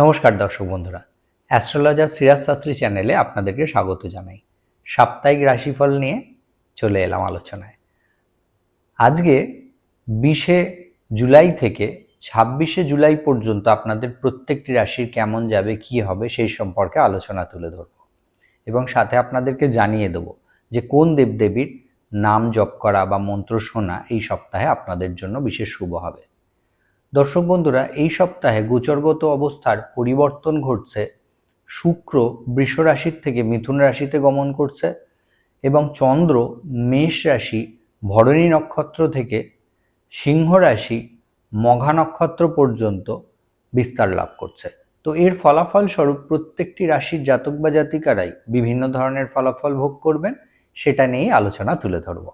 নমস্কার দর্শক বন্ধুরা। অ্যাস্ট্রোলজার সিরাজ শাস্ত্রী চ্যানেলে আপনাদেরকে স্বাগত জানাই। সাপ্তাহিক রাশিফল নিয়ে চলে এলাম আলোচনায়। আজকে বিশে জুলাই থেকে ছাব্বিশে জুলাই পর্যন্ত আপনাদের প্রত্যেকটি রাশির কেমন যাবে, কি হবে, সেই সম্পর্কে আলোচনা তুলে ধরব। এবং সাথে আপনাদেরকে জানিয়ে দেব যে কোন দেবদেবীর নাম জপ করা বা মন্ত্র শোনা এই সপ্তাহে আপনাদের জন্য বিশেষ শুভ হবে। দর্শক বন্ধুরা, এই সপ্তাহে গোচরগত অবস্থার পরিবর্তন ঘটছে। শুক্র বৃষ রাশির থেকে মিথুন রাশিতে গমন করছে এবং চন্দ্র মেষ রাশি ভরণী নক্ষত্র থেকে সিংহ রাশি মঘা নক্ষত্র পর্যন্ত বিস্তার লাভ করছে। তো এর ফলাফল স্বরূপ প্রত্যেকটি রাশির জাতক বা জাতিকারাই বিভিন্ন ধরনের ফলাফল ভোগ করবেন, সেটা নিয়েই আলোচনা তুলে ধরবো।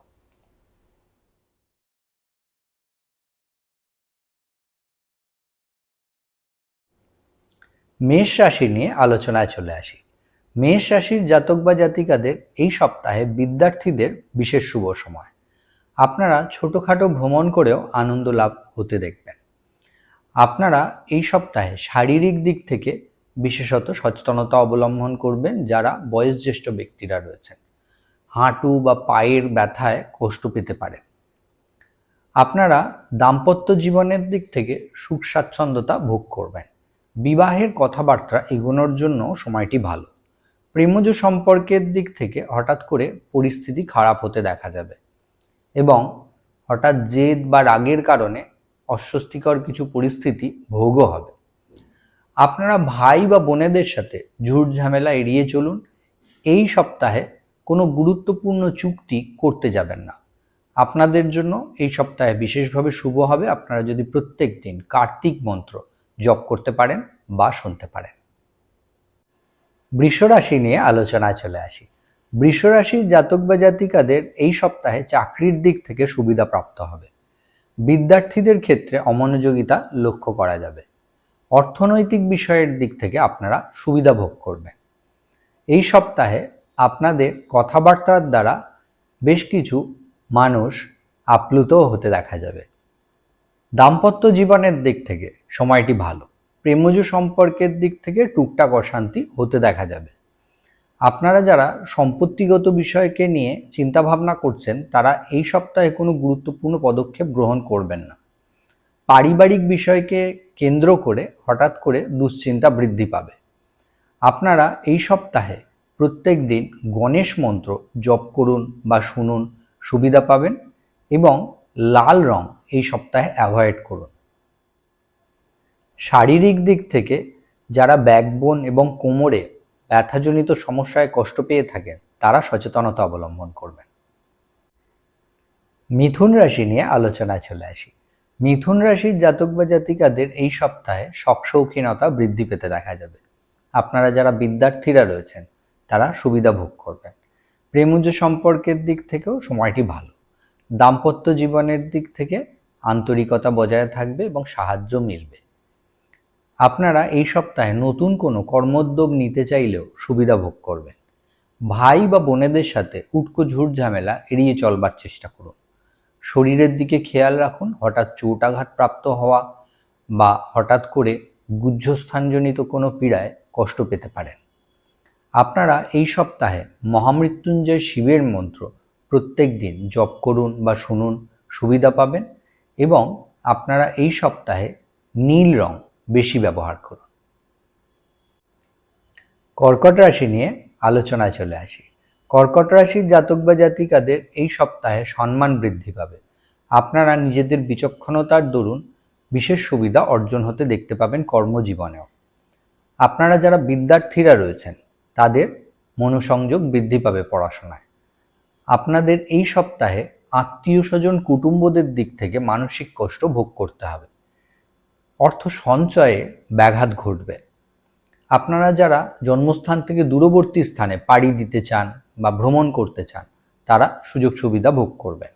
মেষ রাশি নিয়ে আলোচনায় চলে আসি। মেষ রাশির জাতক বা জাতিকাদের এই সপ্তাহে বিদ্যার্থীদের বিশেষ শুভ সময়। আপনারা ছোটোখাটো ভ্রমণ করেও আনন্দ লাভ হতে দেখবেন। আপনারা এই সপ্তাহে শারীরিক দিক থেকে বিশেষত সচেতনতা অবলম্বন করবেন যারা বয়োজ্যেষ্ঠ ব্যক্তিরা রয়েছেন। হাঁটু বা পায়ের ব্যথায় কষ্ট পেতে পারেন। আপনারা দাম্পত্য জীবনের দিক থেকে সুখ স্বাচ্ছন্দ্যতা ভোগ করবেন। বিবাহের কথাবার্তা এগোনোর জন্য সময়টি ভালো। প্রেমজ সম্পর্কের দিক থেকে হঠাৎ করে পরিস্থিতি খারাপ হতে দেখা যাবে এবং হঠাৎ জেদ বা রাগের কারণে অস্বস্তিকর কিছু পরিস্থিতি ভোগও হবে। আপনারা ভাই বা বোনেদের সাথে ঝুট ঝামেলা এড়িয়ে চলুন। এই সপ্তাহে কোনো গুরুত্বপূর্ণ চুক্তি করতে যাবেন না। আপনাদের জন্য এই সপ্তাহে বিশেষভাবে শুভ হবে। আপনারা যদি প্রত্যেক দিন কার্তিক মন্ত্র জপ করতে পারেন বা শুনতে পারেন। বৃষরাশি নিয়ে আলোচনায় চলে আসি। বৃষরাশির জাতক বা জাতিকাদের এই সপ্তাহে চাকরির দিক থেকে সুবিধা প্রাপ্ত হবে। বিদ্যার্থীদের ক্ষেত্রে অমনোযোগিতা লক্ষ্য করা যাবে। অর্থনৈতিক বিষয়ের দিক থেকে আপনারা সুবিধা ভোগ করবেন। এই সপ্তাহে আপনাদের কথাবার্তার দ্বারা বেশ কিছু মানুষ আপ্লুতও হতে দেখা যাবে। দাম্পত্য জীবনের দিক থেকে সময়টি ভালো। প্রেমজ সম্পর্কের দিক থেকে টুকটাক অশান্তি হতে দেখা যাবে। আপনারা যারা সম্পত্তিগত বিষয়কে নিয়ে চিন্তা ভাবনা করছেন, তারা এই সপ্তাহে কোনো গুরুত্বপূর্ণ পদক্ষেপ গ্রহণ করবেন না। পারিবারিক বিষয়কে কেন্দ্র করে হঠাৎ করে দুশ্চিন্তা বৃদ্ধি পাবে। আপনারা এই সপ্তাহে প্রত্যেক দিন গণেশ মন্ত্র জপ করুন বা শুনুন, সুবিধা পাবেন এবং লাল রং এই সপ্তাহে অ্যাভয়েড করুন। শারীরিক দিক থেকে যারা ব্যাকবোন এবং কোমরে ব্যথাজনিত সমস্যায় কষ্ট পেয়ে থাকেন, তারা সচেতনতা অবলম্বন করবেন। মিথুন রাশি নিয়ে আলোচনায় চলে আসি। মিথুন রাশির জাতক বা জাতিকাদের এই সপ্তাহে শখ শৌখিনতা বৃদ্ধি পেতে দেখা যাবে। আপনারা যারা বিদ্যার্থীরা রয়েছেন, তারা সুবিধা ভোগ করবেন। প্রেমজ সম্পর্কের দিক থেকেও সময়টি ভালো। দাম্পত্য জীবনের দিক থেকে আন্তরিকতা বজায় থাকবে এবং সাহায্য মিলবে। আপনারা এই সপ্তাহে নতুন কোনো কর্মোদ্যোগ নিতে চাইলেও সুবিধা ভোগ করবেন। ভাই বা বোনেদের সাথে উটকো ঝুট ঝামেলা এড়িয়ে চলবার চেষ্টা করুন। শরীরের দিকে খেয়াল রাখুন, হঠাৎ চোটাঘাত প্রাপ্ত হওয়া বা হঠাৎ করে গুহ্যস্থানজনিত কোনো পীড়ায় কষ্ট পেতে পারেন। আপনারা এই সপ্তাহে মহামৃত্যুঞ্জয় শিবের মন্ত্র প্রত্যেক দিন জপ করুন বা শুনুন, সুবিধা পাবেন। এবং আপনারা এই সপ্তাহে নীল রং বেশি ব্যবহার করুন। কর্কট রাশি নিয়ে আলোচনায় চলে আসি। কর্কট রাশির জাতক বা জাতিকাদের এই সপ্তাহে সম্মান বৃদ্ধি পাবে। আপনারা নিজেদের বিচক্ষণতার দরুন বিশেষ সুবিধা অর্জন হতে দেখতে পাবেন কর্মজীবনেও। আপনারা যারা বিদ্যার্থীরা রয়েছেন, তাদের মনোসংযোগ বৃদ্ধি পাবে পড়াশোনায়। আপনাদের এই সপ্তাহে আত্মীয় স্বজন কুটুম্বদের দিক থেকে মানসিক কষ্ট ভোগ করতে হবে। অর্থ সঞ্চয়ে ব্যাঘাত ঘটবে। আপনারা যারা জন্মস্থান থেকে দূরবর্তী স্থানে পাড়ি দিতে চান বা ভ্রমণ করতে চান, তারা সুযোগ সুবিধা ভোগ করবেন।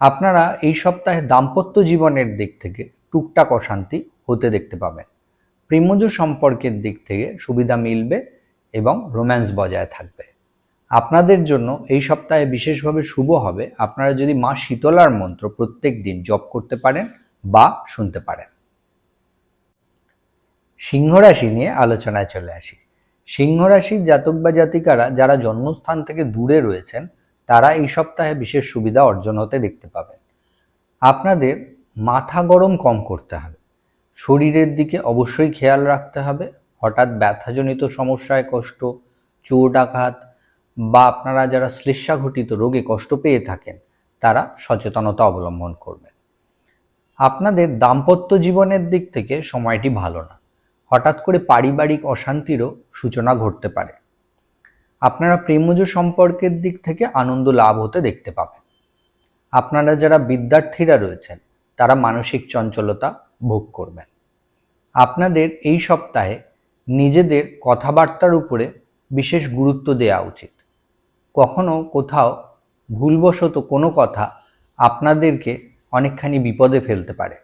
আপনারা এই সপ্তাহে দাম্পত্য জীবনের দিক থেকে টুকটাক অশান্তি হতে দেখতে পাবেন। প্রেমজ সম্পর্কের দিক থেকে সুবিধা মিলবে এবং রোম্যান্স বজায় থাকবে। আপনাদের জন্য এই সপ্তাহে বিশেষভাবে শুভ হবে। আপনারা যদি মা শীতলার মন্ত্র প্রত্যেক দিন জপ করতে পারেন বা শুনতে পারেন। সিংহ রাশি নিয়ে আলোচনায় চলে আসি। সিংহ রাশির জাতক বা জাতিকারা যারা জন্মস্থান থেকে দূরে রয়েছেন, তারা এই সপ্তাহে বিশেষ সুবিধা অর্জন হতে দেখতে পাবেন। আপনাদের মাথা গরম কম করতে হবে। শরীরের দিকে অবশ্যই খেয়াল রাখতে হবে। হঠাৎ ব্যথাজনিত সমস্যায় কষ্ট, চোট আঘাত বা আপনারা যারা শ্লেষাঘটিত রোগে কষ্ট পেয়ে থাকেন, তারা সচেতনতা অবলম্বন করবেন। আপনাদের দাম্পত্য জীবনের দিক থেকে সময়টি ভালো না। হঠাৎ করে পারিবারিক অশান্তিরও সূচনা ঘটতে পারে। আপনারা প্রেমজ সম্পর্কের দিক থেকে আনন্দ লাভ হতে দেখতে পাবেন। আপনারা যারা বিদ্যার্থীরা রয়েছেন, তারা মানসিক চঞ্চলতা ভোগ করবেন। আপনাদের এই সপ্তাহে নিজেদের কথাবার্তার উপরে বিশেষ গুরুত্ব দেওয়া উচিত। কখনো কোথাও ভুলবশত কোনো কথা আপনাদেরকে অনেকখানি বিপদে ফেলতে পারে।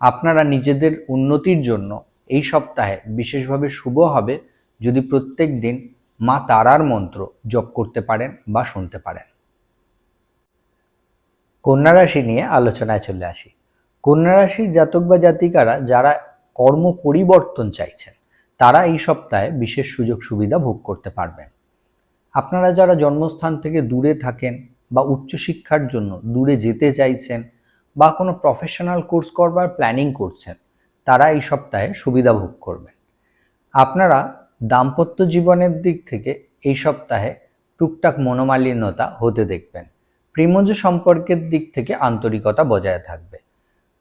আপনারা নিজেদের উন্নতির জন্য এই সপ্তাহে বিশেষভাবে শুভ হবে যদি প্রত্যেক দিন মা তারার মন্ত্র জপ করতে পারেন বা শুনতে পারেন। কন্যা রাশি নিয়ে আলোচনায় চলে আসি। কন্যা রাশির জাতক বা জাতিকারা যারা কর্ম পরিবর্তন চাইছেন, তারা এই সপ্তাহে বিশেষ সুযোগ সুবিধা ভোগ করতে পারবেন। আপনারা যারা জন্মস্থান থেকে দূরে থাকেন বা উচ্চশিক্ষার জন্য দূরে যেতে চাইছেন বা কোনো প্রফেশনাল কোর্স করবার প্ল্যানিং করছেন, তারা এই সপ্তাহে সুবিধা ভোগ করবেন। আপনারা দাম্পত্য জীবনের দিক থেকে এই সপ্তাহে টুকটাক মনোমালিন্যতা হতে দেখবেন। প্রেমজ সম্পর্কের দিক থেকে আন্তরিকতা বজায় থাকবে।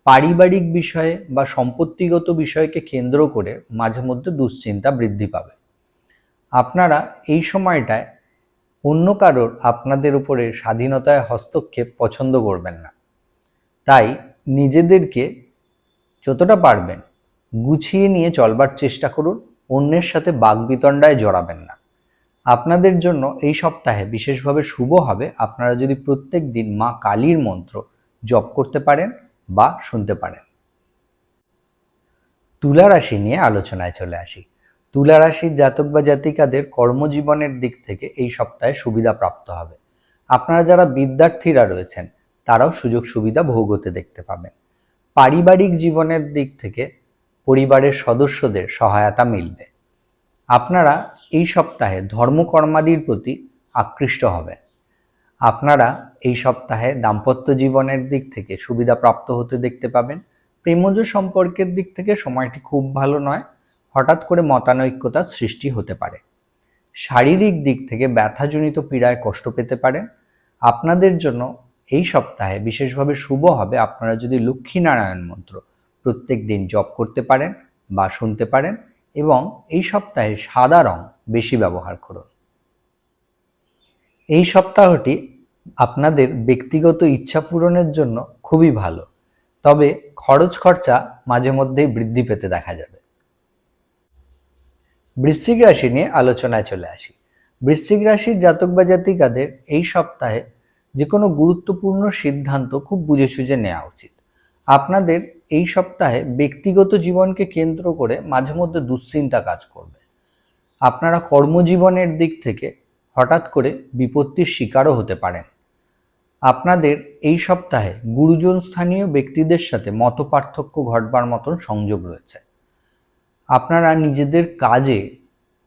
পারিবারিক বিষয়ে বা সম্পত্তিগত বিষয়কে কেন্দ্র করে মাঝে মধ্যে দুশ্চিন্তা বৃদ্ধি পাবে। আপনারা এই সময়টায় অন্য কারোর আপনাদের উপরে স্বাধীনতায় হস্তক্ষেপ পছন্দ করবেন না। তাই নিজেদেরকে যতটা পারবেন গুছিয়ে নিয়ে চলবার চেষ্টা করুন, অন্যের সাথে বাগবিতণ্ডায় জড়াবেন না। আপনাদের জন্য এই সপ্তাহে বিশেষভাবে শুভ হবে আপনারা যদি প্রত্যেক দিন মা কালীর মন্ত্র জপ করতে পারেন বা শুনতে পারেন। তুলা রাশি নিয়ে আলোচনায় চলে আসি। তুলা রাশির জাতক বা জাতিকাদের কর্মজীবনের দিক থেকে এই সপ্তাহে সুবিধা প্রাপ্ত হবে। আপনারা যারা বিদ্যার্থীরা রয়েছেন, তারাও সুযোগ সুবিধা ভোগ হতে দেখতে পাবেন। পারিবারিক জীবনের দিক থেকে পরিবারের সদস্যদের সহায়তা মিলবে। আপনারা এই সপ্তাহে ধর্মকর্মাদির প্রতি আকৃষ্ট হবেন। আপনারা এই সপ্তাহে দাম্পত্য জীবনের দিক থেকে সুবিধা প্রাপ্ত হতে দেখতে পাবেন। প্রেমজ সম্পর্কের দিক থেকে সময়টি খুব ভালো নয়। হঠাৎ করে মতানৈক্যতার সৃষ্টি হতে পারে। শারীরিক দিক থেকে ব্যথাজনিত পীড়ায় কষ্ট পেতে পারেন আপনাদের জন্য এই সপ্তাহে বিশেষভাবে শুভ হবে আপনারা যদি লক্ষ্মীনারায়ণ মন্ত্র প্রত্যেক দিন জপ করতে পারেন বা শুনতে পারেন এবং এই সপ্তাহে সাদা রং বেশি ব্যবহার করুন। এই সপ্তাহটি আপনাদের ব্যক্তিগত ইচ্ছা পূরণের জন্য খুবই ভালো। তবে খরচ খরচা মাঝে মধ্যেই বৃদ্ধি পেতে দেখা যাবে। বৃশ্চিক রাশি নিয়ে আলোচনায় চলে আসি। বৃশ্চিক রাশির জাতক বা জাতিকাদের এই সপ্তাহে যে কোনো গুরুত্বপূর্ণ সিদ্ধান্ত খুব বুঝে সুঝে নেওয়া উচিত। আপনাদের এই সপ্তাহে ব্যক্তিগত জীবনকে কেন্দ্র করে মাঝে মধ্যে দুশ্চিন্তা কাজ করবে। আপনারা কর্মজীবনের দিক থেকে হঠাৎ করে বিপত্তির শিকারও হতে পারেন। আপনাদের এই সপ্তাহে গুরুজন স্থানীয় ব্যক্তিদের সাথে মত পার্থক্য ঘটবার মতন সংযোগ রয়েছে। আপনারা নিজেদের কাজে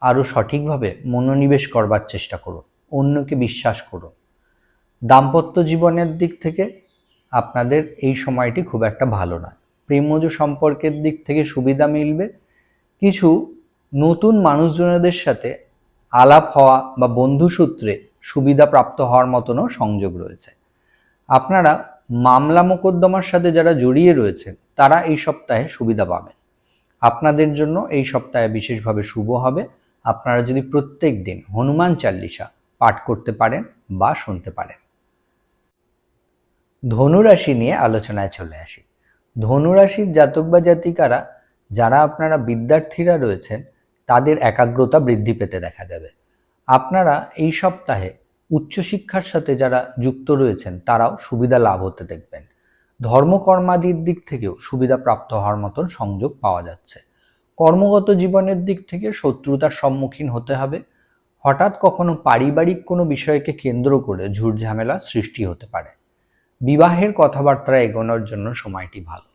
আরও সঠিকভাবে মনোনিবেশ করবার চেষ্টা করুন, অন্যকে বিশ্বাস করুন। দাম্পত্য জীবনের দিক থেকে আপনাদের এই সময়টি খুব একটা ভালো নয়। প্রেমজ সম্পর্কের দিক থেকে সুবিধা মিলবে। কিছু নতুন মানুষজনদের সাথে আলাপ হওয়া বা বন্ধুসূত্রে সুবিধা প্রাপ্ত হওয়ার মতনও সংযোগ রয়েছে। আপনারা মামলা মোকদ্দমার সাথে যারা জড়িয়ে রয়েছেন, তারা এই সপ্তাহে সুবিধা পাবেন। আপনাদের জন্য এই সপ্তাহে বিশেষভাবে শুভ হবে। আপনারা যদি প্রত্যেক দিন হনুমান চাল্লিশা পাঠ করতে পারেন বা শুনতে পারেন। ধনুরাশি নিয়ে আলোচনায় চলে আসি। ধনুরাশির জাতক বা জাতিকারা, যারা আপনারা বিদ্যার্থীরা রয়েছেন, তাদের একাগ্রতা বৃদ্ধি পেতে দেখা যাবে। আপনারা এই সপ্তাহে উচ্চশিক্ষার সাথে যারা যুক্ত রয়েছেন, তারাও সুবিধা লাভ হতে দেখবেন। ধর্মকর্মাদির দিক থেকেও সুবিধা প্রাপ্ত হওয়ার মতন সংযোগ পাওয়া যাচ্ছে। কর্মগত জীবনের দিক থেকে শত্রুতার সম্মুখীন হতে হবে। হঠাৎ কখনো পারিবারিক কোনো বিষয়কে কেন্দ্র করে ঝুটঝামেলা সৃষ্টি হতে পারে। বিবাহের কথাবার্তা এগোনোর জন্য সময়টি ভালো।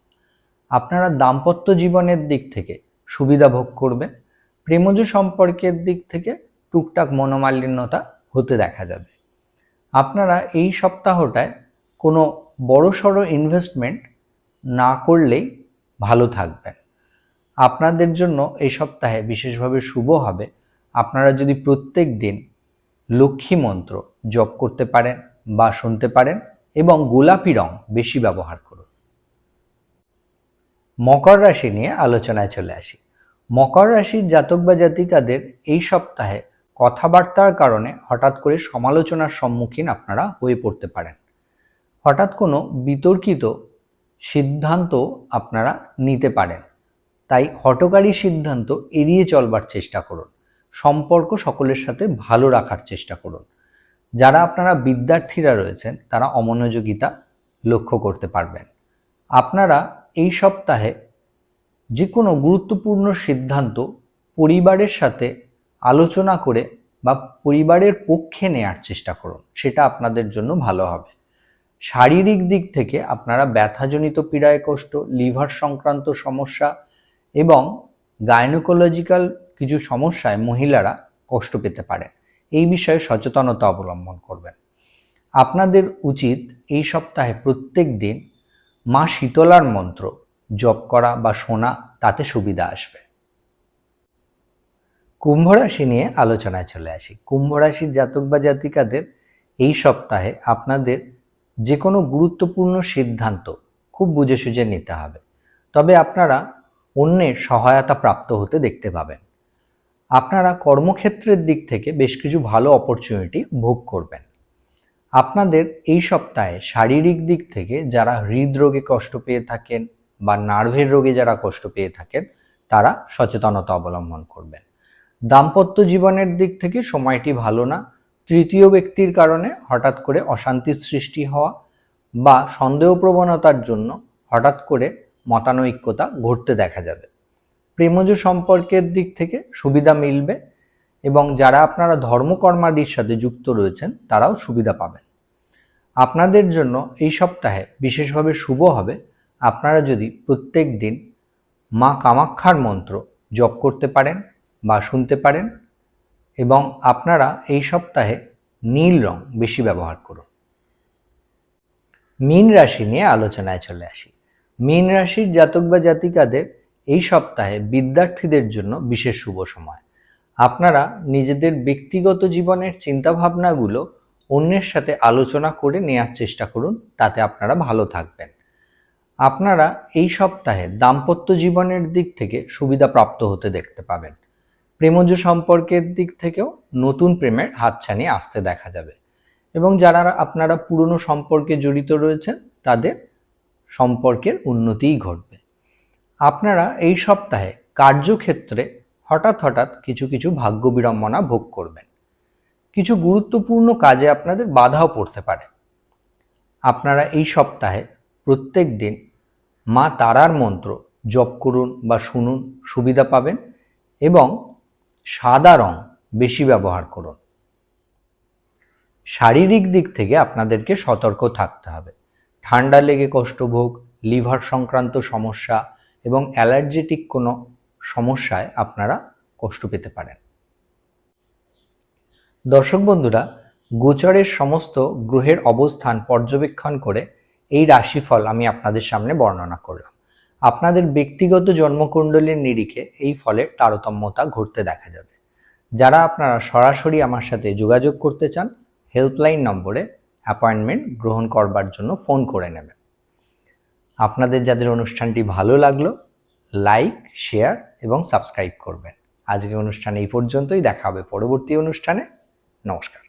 আপনারা দাম্পত্য জীবনের দিক থেকে সুবিধা ভোগ করবেন। প্রেমজ সম্পর্কের দিক থেকে টুকটাক মনোমালিন্যতা হতে দেখা যাবে। আপনারা এই সপ্তাহটায় কোনো বড় বড়সড় ইনভেস্টমেন্ট না করলেই ভালো থাকবেন আপনাদের জন্য এই সপ্তাহে বিশেষভাবে শুভ হবে। আপনারা যদি প্রত্যেক দিন লক্ষ্মী মন্ত্র জপ করতে পারেন বা শুনতে পারেন এবং গোলাপি রং বেশি ব্যবহার করুন। মকর রাশি নিয়ে আলোচনায় চলে আসি। মকর রাশির জাতক বা জাতিকাদের এই সপ্তাহে কথাবার্তার কারণে হঠাৎ করে সমালোচনার সম্মুখীন আপনারা হয়ে পড়তে পারেন। হঠাৎ কোনো বিতর্কিত সিদ্ধান্ত আপনারা নিতে পারেন। তাই হটকারী সিদ্ধান্ত এড়িয়ে চলবার চেষ্টা করুন। সম্পর্ক সকলের সাথে ভালো রাখার চেষ্টা করুন। যারা আপনারা বিদ্যার্থীরা রয়েছেন, তারা অমনোযোগিতা লক্ষ্য করতে পারবেন। আপনারা এই সপ্তাহে যে কোনো গুরুত্বপূর্ণ সিদ্ধান্ত পরিবারের সাথে আলোচনা করে বা পরিবারের পক্ষে নেয়ার চেষ্টা করুন। সেটা আপনাদের জন্য ভালো হবে। শারীরিক দিক থেকে আপনারা ব্যথাজনিত পীড়ায় কষ্ট লিভার সংক্রান্ত সমস্যা এবং গাইনোকোলজিক্যাল কিছু সমস্যায় মহিলারা কষ্ট পেতে পারেন। এই বিষয়ে সচেতনতা অবলম্বন করবেন। আপনাদের উচিত এই সপ্তাহে প্রত্যেক দিন মা শীতলার মন্ত্র জপ করা বা শোনা, তাতে সুবিধা আসবে। কুম্ভ রাশি নিয়ে আলোচনায় চলে আসি। কুম্ভ রাশির জাতক বা জাতিকাদের এই সপ্তাহে আপনাদের যে কোনো গুরুত্বপূর্ণ সিদ্ধান্ত খুব বুঝে সুঝে নিতে হবে। তবে আপনারা অন্যের সহায়তা প্রাপ্ত হতে দেখতে পাবেন। আপনারা কর্মক্ষেত্রের দিক থেকে বেশ কিছু ভালো অপরচুনিটি ভোগ করবেন। আপনাদের এই সপ্তাহে শারীরিক দিক থেকে যারা হৃদরোগে কষ্ট পেয়ে থাকেন বা নার্ভের রোগে যারা কষ্ট পেয়ে থাকেন, তারা সচেতনতা অবলম্বন করবেন। দাম্পত্য জীবনের দিক থেকে সময়টি ভালো না তৃতীয় ব্যক্তির কারণে হঠাৎ করে অশান্তির সৃষ্টি হওয়া বা সন্দেহপ্রবণতার জন্য হঠাৎ করে মতানৈক্যতা ঘটতে দেখা যাবে। প্রেমজ সম্পর্কের দিক থেকে সুবিধা মিলবে এবং যারা আপনারা ধর্মকর্মাদির সাথে যুক্ত রয়েছেন, তারাও সুবিধা পাবেন। আপনাদের জন্য এই সপ্তাহে বিশেষভাবে শুভ হবে। আপনারা যদি প্রত্যেক দিন মা কামাক্ষার মন্ত্র জপ করতে পারেন বা শুনতে পারেন এবং আপনারা এই সপ্তাহে নীল রং বেশি ব্যবহার করুন। মীন রাশি নিয়ে আলোচনায় চলে আসি। মীন রাশির জাতক বা জাতিকাদের এই সপ্তাহে বিদ্যার্থীদের জন্য বিশেষ শুভ সময়। আপনারা নিজেদের ব্যক্তিগত জীবনের চিন্তাভাবনাগুলো অন্যের সাথে আলোচনা করে নেওয়ার চেষ্টা করুন, তাতে আপনারা ভালো থাকবেন। আপনারা এই সপ্তাহে দাম্পত্য জীবনের দিক থেকে সুবিধা প্রাপ্ত হতে দেখতে পাবেন। প্রেমজ সম্পর্কের দিক থেকেও নতুন প্রেমের হাতছানি আসতে দেখা যাবে। এবং যারা আপনারা পুরনো সম্পর্কে জড়িত রয়েছেন, তাদের সম্পর্কের উন্নতিই ঘটবে। আপনারা এই সপ্তাহে কার্যক্ষেত্রে হঠাৎ হঠাৎ কিছু কিছু ভাগ্য বিড়ম্বনা ভোগ করবেন। কিছু গুরুত্বপূর্ণ কাজে আপনাদের বাধাও পড়তে পারে। আপনারা এই সপ্তাহে প্রত্যেক দিন মা তারার মন্ত্র জপ করুন বা শুনুন, সুবিধা পাবেন এবং সাদা রং বেশি ব্যবহার করুন। শারীরিক দিক থেকে আপনাদেরকে সতর্ক থাকতে হবে। ঠান্ডা লেগে কষ্টভোগ লিভার সংক্রান্ত সমস্যা এবং অ্যালার্জেটিক কোনো সমস্যায় আপনারা কষ্ট পেতে পারেন। দর্শক বন্ধুরা, গোচরের সমস্ত গ্রহের অবস্থান পর্যবেক্ষণ করে এই রাশিফল আমি আপনাদের সামনে বর্ণনা করলাম। আপনাদের ব্যক্তিগত জন্মকুণ্ডলীর নিরিখে এই ফলের তারতম্যতা ঘটতে দেখা যাবে। যারা আপনারা সরাসরি আমার সাথে যোগাযোগ করতে চান হেল্পলাইন নম্বরে অ্যাপয়েন্টমেন্ট গ্রহণ করবার জন্য ফোন করে নেবেন। আপনাদের যাদের অনুষ্ঠানটি ভালো লাগল লাইক শেয়ার এবং সাবস্ক্রাইব করবেন। আজকের অনুষ্ঠান এই পর্যন্তই। দেখা হবে পরবর্তী অনুষ্ঠানে। নমস্কার।